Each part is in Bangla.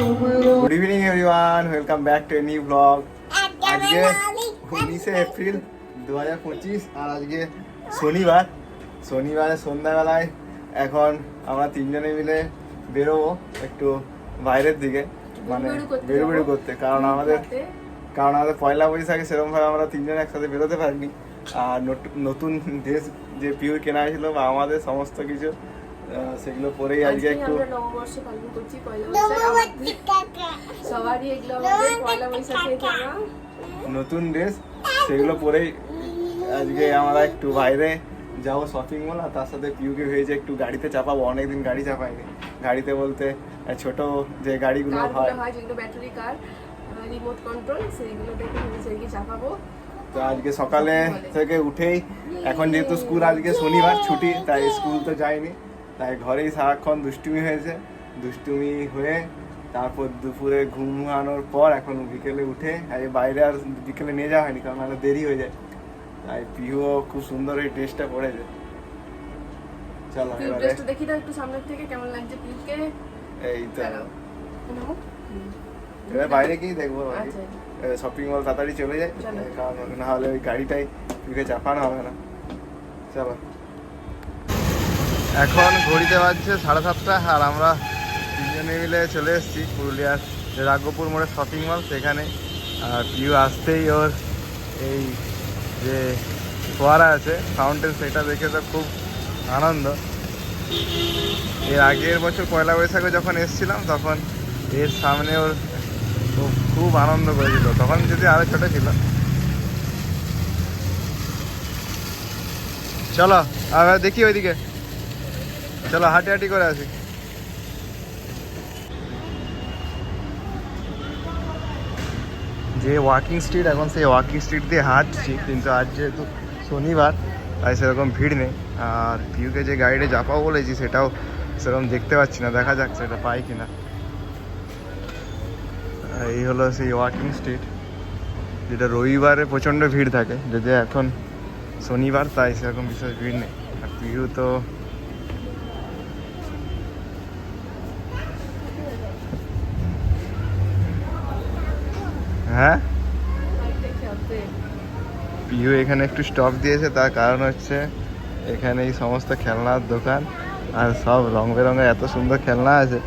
Good evening everyone welcome back to new blog আজকে উনিশে এপ্রিল দু হাজার পঁচিশ আর আজকে শনিবার। শনিবারে সন্ধ্যাবেলায় এখন আমরা তিনজনে মিলে বেরোবো একটু বাইরের দিকে মানে বেরু করতে বেরু করতে কারণ আমাদের কারণ আমাদের পয়লা বৈশাখে সেরকমভাবে আমরা তিনজনে একসাথে বেরোতে পারিনি। আর নতুন ড্রেস যে পিওর কেনা হয়েছিল বা আমাদের সমস্ত কিছু সেগুলো পরেই আজকে একটু আমরা নববর্ষ পালন করছি পয়লা বৈশাখ সবারই এগুলো আমাদের পয়লা বৈশাখে জানা নতুন ড্রেস সেগুলো পরেই আজকে আমরা একটু বাইরে যাব শপিং মল আর তার সাথে পিউকে হয়েছে একটু গাড়িতে চাপাবো অনেকদিন গাড়ি চাপাইনি। গাড়িতে বলতে ছোট যে গাড়িগুলো হয়। যেগুলো ব্যাটারি কার রিমোট কন্ট্রোল ভেবেছি চাপাবো। তো আজকে সকালে থেকে উঠেই এখন যেহেতু স্কুল আজকে শনিবার ছুটি তাই স্কুল তো যায়নি তাই ঘরেই সারাক্ষণ দুষ্টুমি হয়েছে। দুষ্টুমি হয়ে তারপর দুপুরে ঘুমানোর পর এখন বিকেলে উঠে এই বাইরে আর বিকেলে নিয়ে যাওয়া হয়নি কারণ নাহলে দেরি হয়ে যায়। তাই পিহুও খুব সুন্দর এই ড্রেসটা পরেছে। চলো এবারে। দেখি দাও একটু সামনের থেকে কেমন লাগছে পিউকে এই তো। এবার বাইরে গিয়ে দেখব আচ্ছা। শপিং মল তাড়াতাড়ি চলে যায়। কারণ না হলে ওই গাড়িটাই পিউকে চাপানো হবে না। চলো। এখন ঘড়িতে বাজছে সাড়ে সাতটা আর আমরা তিনজনে মিলে চলে এসেছি পুরুলিয়ার যে রাঘবপুর মোড়ে শপিং মল সেখানে। আর পিউ আসতেই ওর এই যে ফোয়ারা আছে ফাউন্টেন সেটা দেখে তো খুব আনন্দ। এর আগের বছর পয়লা বৈশাখে যখন এসেছিলাম, তখন এর সামনে ওর খুব আনন্দ করেছিল। তখন যদি আরও ছোট ছিল। চলো, আবার দেখি ওইদিকে। চলো হাঁটি হাঁটি করে আসি। যে ওয়াকিং স্ট্রিট এখন সেই ওয়াকিং স্ট্রিট দিয়ে হাঁটছি, কিন্তু আজ যেহেতু শনিবার, তাই সেরকম ভিড় নেই। আর পিউকে যে গাড়িতে চাপাও বলেছি, সেটাও সেরকম দেখতে পাচ্ছি না, দেখা যাক সেটা পাই কিনা। এই হলো সেই ওয়াকিং স্ট্রিট যেটা রবিবারে প্রচণ্ড ভিড় থাকে যদি এখন শনিবার, তাই সেরকম বিশেষ ভিড় নেই। আর পিউ তো হ্যাঁ। পিউ এখানে একটু স্টপ দিয়েছে তার কারণ হচ্ছে এখানে এই সমস্ত খেলনার দোকান আর সব রং বেরঙের এত সুন্দর খেলনা আছে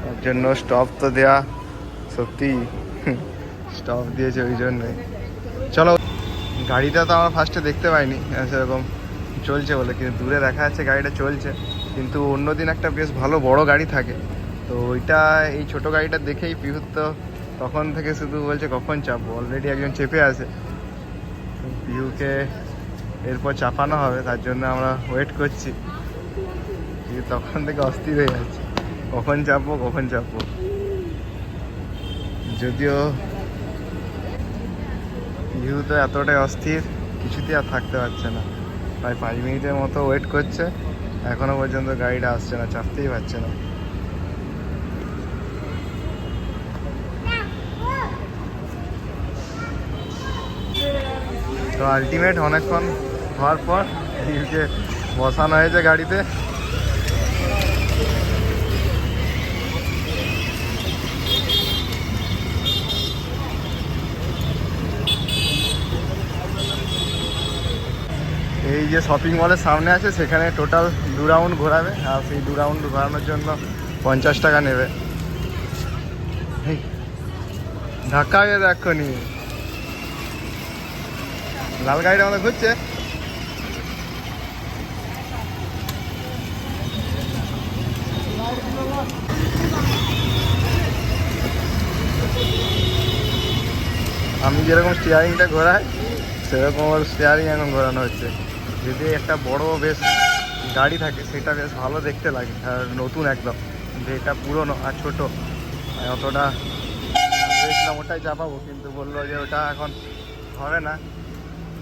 তার জন্য স্টপ তো দেওয়া সত্যি। স্টপ দিয়েছে ওই জন্যই চলো গাড়িটা তো আমরা ফার্স্টে দেখতে পাইনি সেরকম চলছে বলে কিন্তু দূরে দেখা যাচ্ছে গাড়িটা চলছে কিন্তু অন্যদিন একটা বেশ ভালো বড় গাড়ি থাকে তো ওইটা এই ছোট গাড়িটা দেখেই পিহুর তো তখন থেকে শুধু বলছে, কখন চাপবো? অলরেডি একজন চেপে আছে। পিহুকে এরপর চাপানো হবে, তার জন্য আমরা ওয়েট করছি। তখন থেকে অস্থির হয়ে যাচ্ছে। কখন চাপবো কখন চাপবো? যদিও পিহু তো এতটাই অস্থির, কিছুতেই আর থাকতে পারছে না। প্রায় পাঁচ মিনিটের মতো ওয়েট করছে। এখনও পর্যন্ত গাড়িটা আসছে না, চাপতেই পারছে না। তো আলটিমেট অনেকক্ষণ হওয়ার পর পিহুকে বসানো হয়েছে গাড়িতে। এই যে শপিং মলের সামনে আছে, সেখানে টোটাল দু রাউন্ড ঘোরাবে। আর সেই দু রাউন্ড ঘোরানোর জন্য পঞ্চাশ টাকা নেবে। ধাক্কা হয়ে দেখনি লাল গাড়িটা আমাদের ঘুরছে আমি যেরকম স্টিয়ারিংটা ঘোরাই, সেরকম ওর স্টিয়ারিং এখন ঘোরানো হচ্ছে। যদি একটা বড় বেশ গাড়ি থাকে, সেটা বেশ ভালো দেখতে লাগে, আর নতুন একদম। এটা পুরনো আর ছোটো অতটা ভেবেছিলাম ওটাই চাপাবো, কিন্তু বলল যে ওটা এখন হবে না।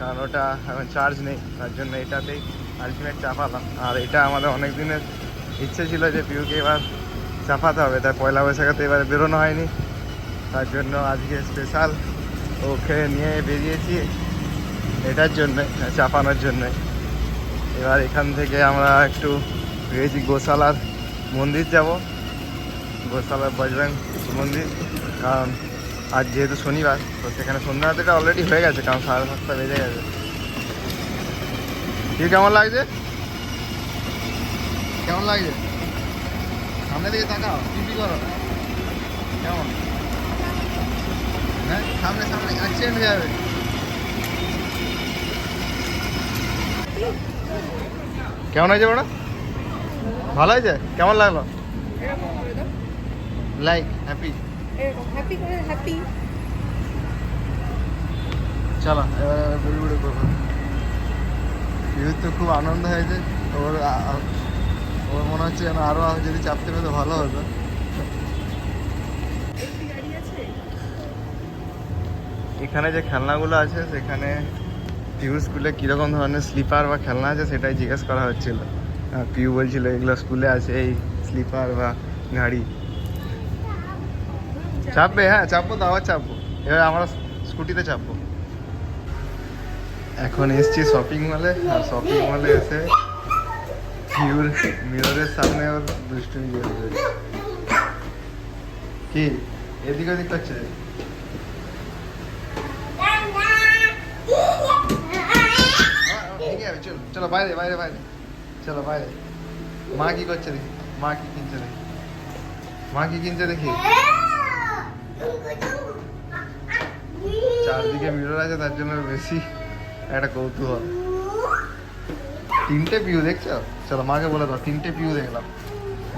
কারণ ওটা এখন চার্জ নেই, তার জন্য এটাতেই আলটিমেট চাপালাম। আর এটা আমাদের অনেক দিনের ইচ্ছে ছিল যে পিউকে এবার চাপাতে হবে, তাই পয়লা বৈশাখে এবারে বেরোনো হয়নি। তার জন্য আজকে স্পেশাল ওকে নিয়ে বেরিয়েছি এটার জন্য, চাপানোর জন্য। এবার এখান থেকে আমরা একটু ভেবেছি গোশালার মন্দির যাব। গোশালার বজরং মন্দির, কারণ আজ যেহেতু শনিবার তো সেখানে সন্ধ্যা আরতিটা অলরেডি হয়ে গেছে কারণ সাড়ে সাতটা বেজে গেছে। কি কেমন লাগছে? কেমন লাগছে? সামনে দিকে তাকাও টিপি করো? কেমন? হ্যাঁ সামনে সামনে অ্যাক্সিডেন্ট হয়ে যাবে। কেমন হয়েছে ওটা ভালো হয়েছে কেমন লাগল? লাইক হ্যাপি এরকম হ্যাপি করে হ্যাপি চলো এবার বুড়ি বুড়ি করব পিউর তো খুব আনন্দ হয়েছে ওর ওর মনে হচ্ছে যেন আরও যদি চাপতে পেতো ভালো হতো। একটি গাড়ি আছে এখানে যে খেলনাগুলো আছে সেখানে পিউ স্কুলে কীরকম ধরনের স্লিপার বা খেলনা আছে সেটাই জিজ্ঞেস করা হচ্ছিল। পিউ বলছিল এগুলো স্কুলে আছে এই স্লিপার বা গাড়ি। চাপবে হ্যাঁ চাপবো তো, আবার চাপবো। এবার আমরা স্কুটিতে চাপবো। এখন এসছি শপিং মলে আর শপিং মলে এসে পিউর মিররের সামনে ওর দুষ্টুমি চলছে কি? এদিক ওদিক করছে চলো বাইরে বাইরে বাইরে। চলো বাইরে। মা কি করছে দেখি? মা কি কিনছে দেখি? মা কি কিনছে দেখি? চারদিকে মিরর আছে, তার জন্য বেশি একটা কৌতূহল। তিনটে পিউ দেখছ? চলো, মাকে বলে দাও, তিনটে পিউ দেখলাম।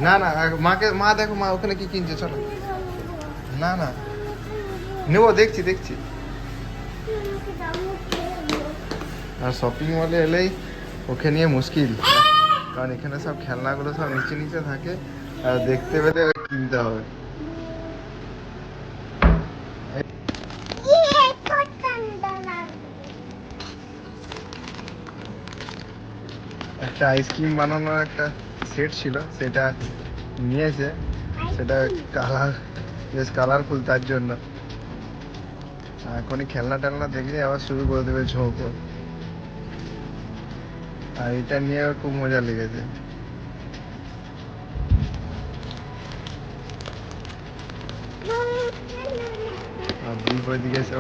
না না মাকে, মা দেখো, মা ওখানে কি কিনছে, চলো। না না। নেব, দেখছি দেখছি। আর শপিং মলে এলেই ওকে নিয়ে মুশকিল। কারণ এখানে সব খেলনাগুলো সব নিচে নিচে থাকে। আর দেখতে পেলে কিনতে হবে। একটা আইসক্রিম বানানোর একটা সেট ছিল, সেটা নিয়েছে। সেটা কালার বেশ কালারফুল তার জন্য। এখনই খেলনা টেলনা দেখলে আবার শুরু করে দেবে ঝোঁক আর এটা নিয়ে খুব মজা লেগেছে।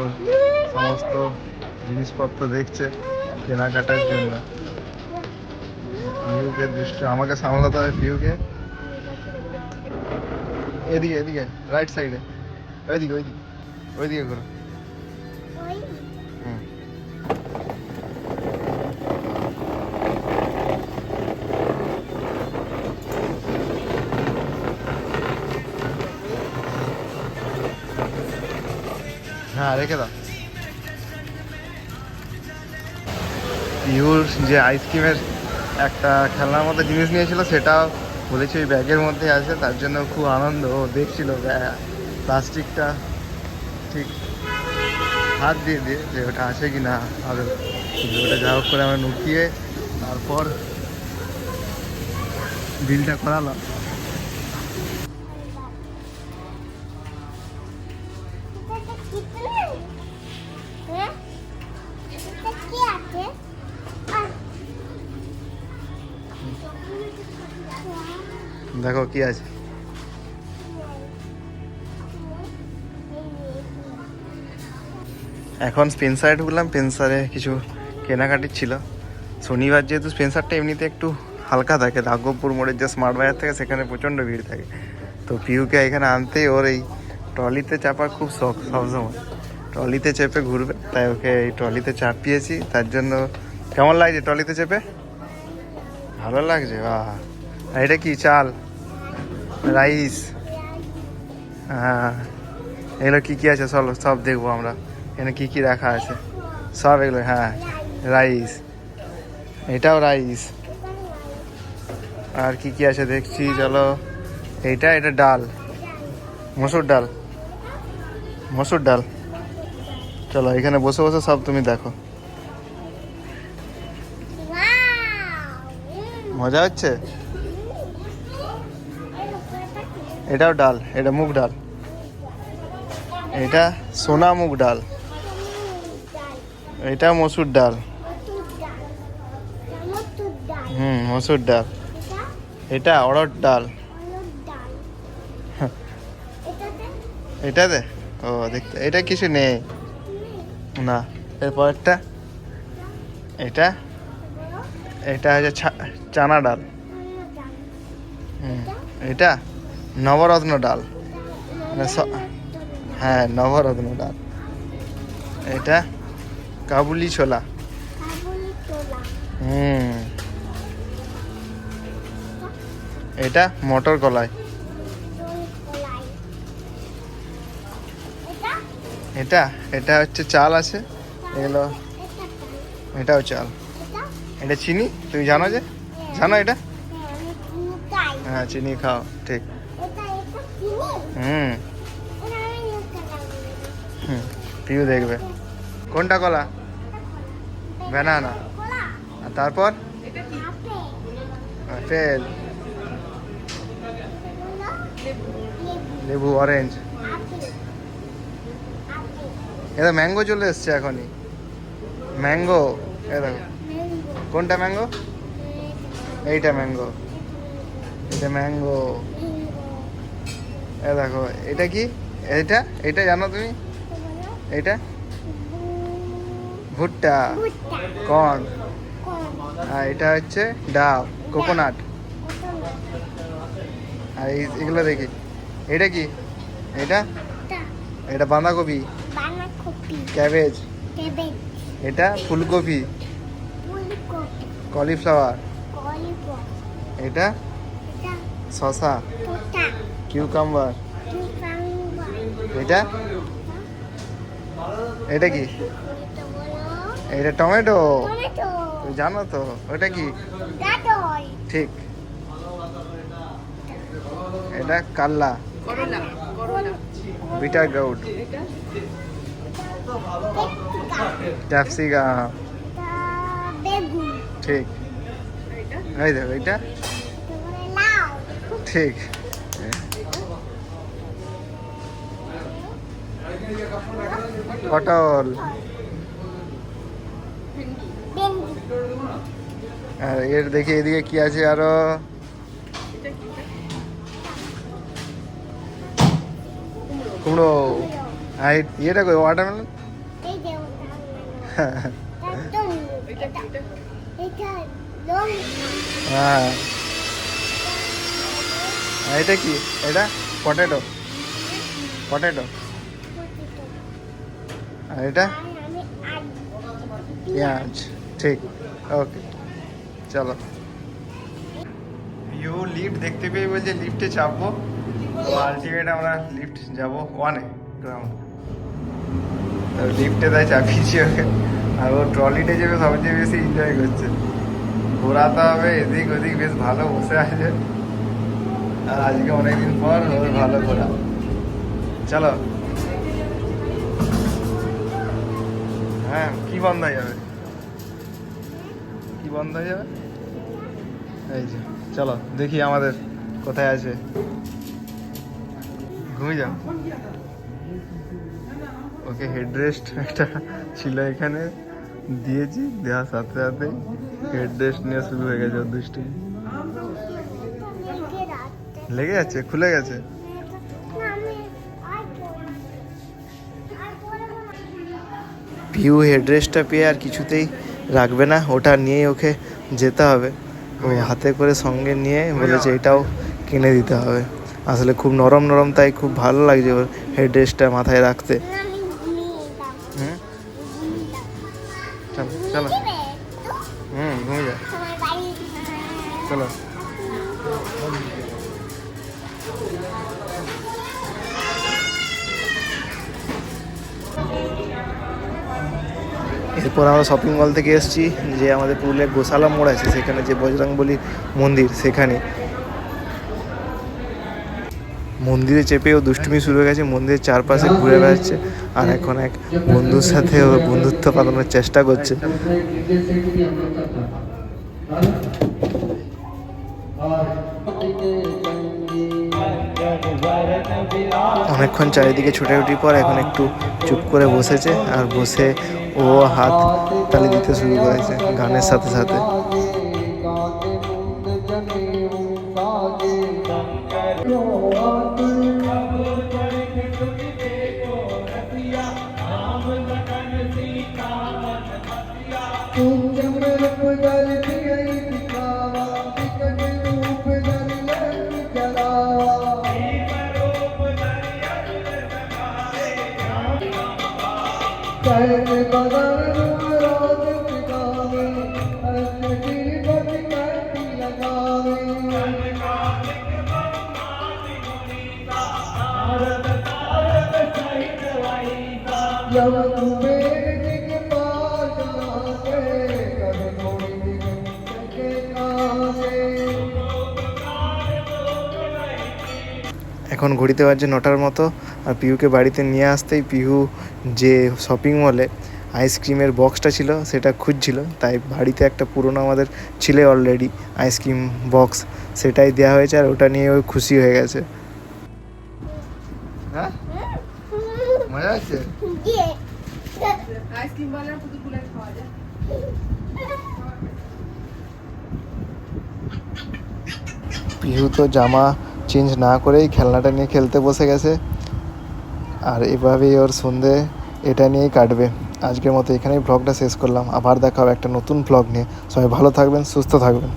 ওর সমস্ত জিনিসপত্র দেখছে কেনাকাটার জন্য। পিউকে দৃষ্টি আমাকে সামলাতে হবে পিউকে এদিকে এদিকে রাইট সাইডে ওইদিকে ওইদিকে ওইদিকে করো। হুম। হ্যাঁ রেখে দাও। পিউর যে আইসক্রিমের একটা খেলনার মতো জিনিস নিয়েছিল, সেটাও বলেছি ওই ব্যাগের মধ্যে আছে, তার জন্য খুব আনন্দ দেখছিল প্লাস্টিকটা ঠিক হাত দিয়ে দিয়ে যে ওটা আছে কি না, আর ওটা যা হোক করে আমরা নুকিয়ে তারপর বিলটা করালাম। দেখো কি আছে। এখন স্পেন্সারে ঢুকলাম, স্পেন্সারে কিছু কেনাকাটির ছিল। শনিবার যেহেতু স্পেন্সারটা এমনিতে একটু হালকা থাকে রাঘবপুর মোড়ের যে স্মার্ট বাজার থাকে, সেখানে প্রচণ্ড ভিড় থাকে। তো পিউকে এখানে আনতেই ওর এই ট্রলিতে চাপার খুব শখ সবসময়। ট্রলিতে চেপে ঘুরবে, তাই ওকে এই ট্রলিতে চাপিয়েছি। তার জন্য কেমন লাগছে ট্রলিতে চেপে? ভালো লাগছে, বাহ। এটা কি চাল? রাইস? হ্যাঁ। এগুলো কী কী আছে? চলো সব দেখব আমরা। এখানে কী কী রাখা আছে? সব এগুলো হ্যাঁ। রাইস। এটাও রাইস। আর কি কি আছে দেখছি? চলো। এইটা এটা ডাল। মসুর ডাল। মসুর ডাল। চলো এখানে বসে বসে সব তুমি দেখো। মজা হচ্ছে? এটাও ডাল, এটা মুগ ডাল। এটা সোনা মুগ ডাল। এটা মসুর ডাল। হুম, মসুর ডাল। এটা অড়দ ডাল। এটাতে? ও, দেখতে এটা কিছু নেই। না এরপরটা এটা? এটা হচ্ছে চানা ডাল। হুম, এটা? নবরত্ন ডাল। মানে হ্যাঁ নবরত্ন ডাল। এটা কাবুলি ছোলা। হুম। এটা মটর কলাই। এটা এটা হচ্ছে চাল আছে। এগুলো এটাও চাল। এটা চিনি? তুমি জানো যে? জানো এটা? হ্যাঁ চিনি খাও ঠিক। হুম। হুম পিউ দেখবে। কোনটা কলা? ব্যানানা আর তারপর? আপেল। লেবু অরেঞ্জ এটা ম্যাঙ্গো চলে এসছে এখনই। ম্যাঙ্গো দেখো। কোনটা ম্যাঙ্গো এইটা ম্যাঙ্গো এটা ম্যাঙ্গো এ দেখো এটা কি? এটা? এটা জানো তুমি? এটা? ভুট্টা। কর্ন। আর এটা হচ্ছে ডাব কোকোনাট। আর এগুলো দেখি। এটা কি? এটা? এটা বাঁধাকপি। ক্যাবেজ। এটা ফুলকপি। কলিফ্লাওয়ার। এটা? শসা। কিউকাম্বার। এটা? এটা কি? এটা টমেটো। জানো তো ওটা কি? ঠিক। এটা কাল্লা। Bitter gourd capsicum. ঠিক। এটা? এই দেখো এটা? ঠিক। পটল। আর এর দেখি এদিকে কি আছে আরও? কুমড়ো। আর ইয়েটা কই ওয়াটারমেলন হ্যাঁ। এটা কি? এটা পটেটো পটেটো আর এটা? পেঁয়াজ, ঠিক, ওকে, চলো। ইউ লিফট দেখতে পেয়ে বলছে লিফটে চাপবো। আলটিমেট আমরা লিফট যাব ওয়ানে গ্রাউন্ড তো লিফটে তাই চাপিয়েছি ওকে। আর ও ট্রলিতে যাবে, সবচেয়ে বেশি এনজয় করছে। ঘোরাতে হবে, এদিক ওদিক বেশ ভালো বসে আছে। আর আজকে অনেকদিন পর ওর ভালো ঘোরা। চলো। হ্যাঁ কি বন্ধ যাবে কি বন্ধ যাবে এই যে, চলো, দেখি আমাদের কোথায় আছে। ঘুমিয়ে যাও। ওকে হেডরেস্ট একটা ছিল এখানে, দিয়েছি, দেওয়ার সাথে সাথে হেডরেস্ট নিয়ে শুরু হয়ে গেছে ওর লেগে যাচ্ছে, খুলে গেছে। পিউ হেডরেস্টটা পেয়ে আর কিছুতেই রাখবে না ওটা নিয়েই ওকে যেতে হবে। ওই হাতে করে সঙ্গে নিয়ে বলেছে এটাও কিনে দিতে হবে। আসলে খুব নরম নরম তাই খুব ভালো লাগছে ওর হেডরেস্টটা মাথায় রাখতে। এরপর আমরা শপিং মল থেকে এসেছি, যে আমাদের পুরুলিয়ার গোশালা মোড় আছে, সেখানে যে বজরংবলী মন্দির, সেখানে। মন্দিরে চেপেও দুষ্টুমি শুরু হয়ে গেছে, মন্দিরের চারপাশে ঘুরে বেড়াচ্ছে, আর এখন এক বন্ধুর সাথে বন্ধুত্ব পালানোর চেষ্টা করছে। অনেকক্ষণ চারিদিকে ছুটাছুটির পর এখন একটু চুপ করে বসেছে, আর বসে ও হাত তালি দিতে শুরু করেছে গানের সাথে সাথে। कुंज में पुजल Love, love, love. এখন ঘড়িতে বাজছে নটার মতো আর পিহুকে বাড়িতে নিয়ে আসতেই পিহু যে শপিং মলে আইসক্রিমের বক্সটা ছিল সেটা খুঁজছিল। তাই বাড়িতে একটা পুরনো আমাদের ছিল অলরেডি আইসক্রিম বক্স সেটাই দেওয়া হয়েছে আর ওটা নিয়ে ওই খুশি হয়ে গেছে। হ্যাঁ? মজা আছে আইসক্রিম খাওয়া যায়। পিহু তো জামা চেঞ্জ না করেই খেলনাটা নিয়ে খেলতে বসে গেছে। আর এভাবেই ওর সন্ধে এটা নিয়েই কাটবে। আজকের মতো এখানেই ব্লগটা শেষ করলাম। আবার দেখা হবে একটা নতুন ব্লগ নিয়ে। সবাই ভালো থাকবেন, সুস্থ থাকবেন।